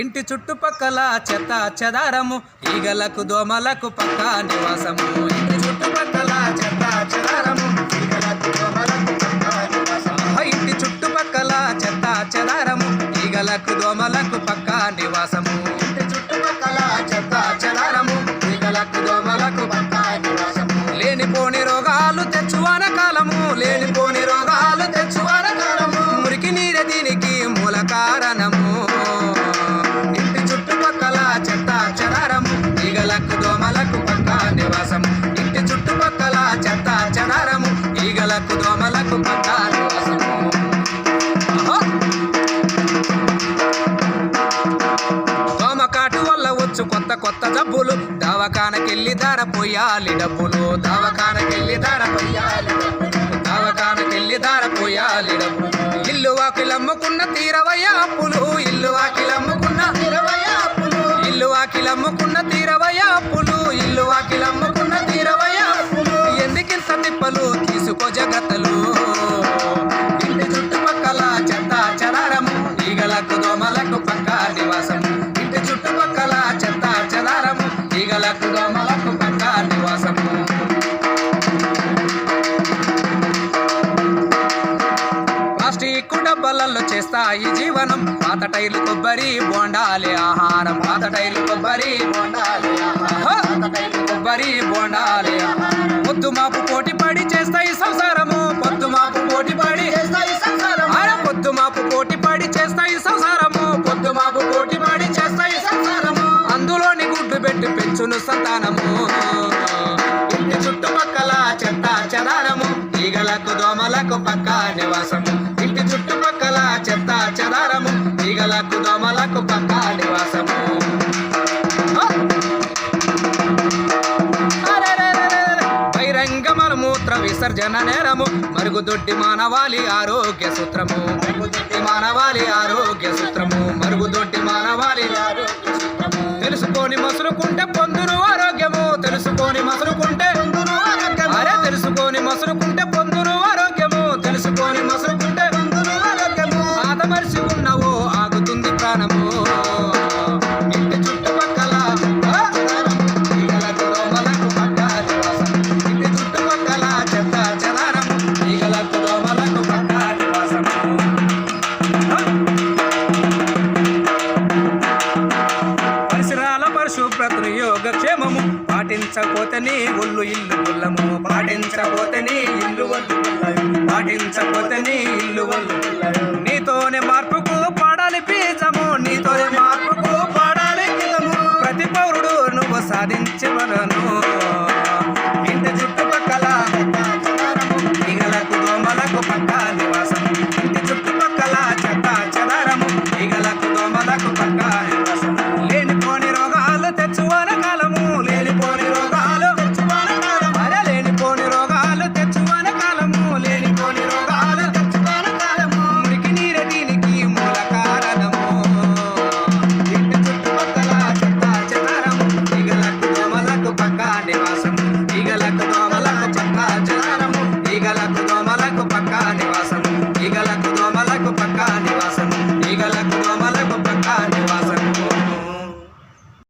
ఇంటి చుట్టుపక్కల చెత్త చెదారము ఈగలకు దోమలకు పక్క నివాసము. ఇంటి చుట్టుపక్కల చెత్త చెదారము ఈగలకు దోమలకు నివాసము. ఇంటి చుట్టుపక్కల చెత్త చెదారము ఈగలకు దోమలకు పక్క నివాసము. ఇంటి చుట్టుపక్కల చెత్త చెదారము ఈగలకు దోమలకు పక్క నివాసము. లేనిపోని రోగాలు ఈగలకు దోమలకు పక్క దోమకాటు వల్ల వచ్చు కొత్త కొత్త జబ్బులు. దవాఖానకెళ్ళి ధర పోయాలి డబ్బులు. దవాఖానకెళ్ళి ధర పోయాలి డబ్బులు. ఈగలకు దోమలకు పక్క నివాసము ఇంటి చుట్టుపక్కల చెత్త చెదారము ఈగలకు దోమలకు పక్క నివాసము. ప్లాస్టిక్ డబ్బలలో చేస్తాయి జీవనం. పాత టైర్లు కొబ్బరి బోండాలి ఆహారం. పాత టైర్లు కొబ్బరి బోండాలి ఆహారం. పాత కొబ్బరి బోండాలి ఆహారం. పొద్దు మాపు పోటీ పడి చేస్తాయి సంసారం. మాడి చేస్తాయి సంసారము. పొద్దు మాపు పోటీ మాడి చేస్తాయి సంసారము. అందులోని గుడ్డు పెట్టి పెంచును సంతానము. ఇంటి చుట్టుపక్కల చెత్త చెదారము. ఈగలకు దోమలకు పక్క నివాసము. ఇంటి చుట్టుపక్కల చెత్త చెదారము. ఈగలకు దోమలకు పక్క నివాసము. విసర్జన నేరము. మరుగుదొడ్డి మానవాళి ఆరోగ్య సూత్రము. మరుగుదొడ్డి మానవాళి ఆరోగ్య పాటించకపోతేనే ఒళ్ళు ఇల్లు గుల్లము పాటించపోతేనే ఇల్లు వల్లు పాటించపోతేనే ఇల్లు వల్లు నీతోనే మార్పుకు పాడాలి పీజము నీతోనే మార్పుకు పాడాలి ప్రతి పౌరుడు నువ్వు సాధించవలను.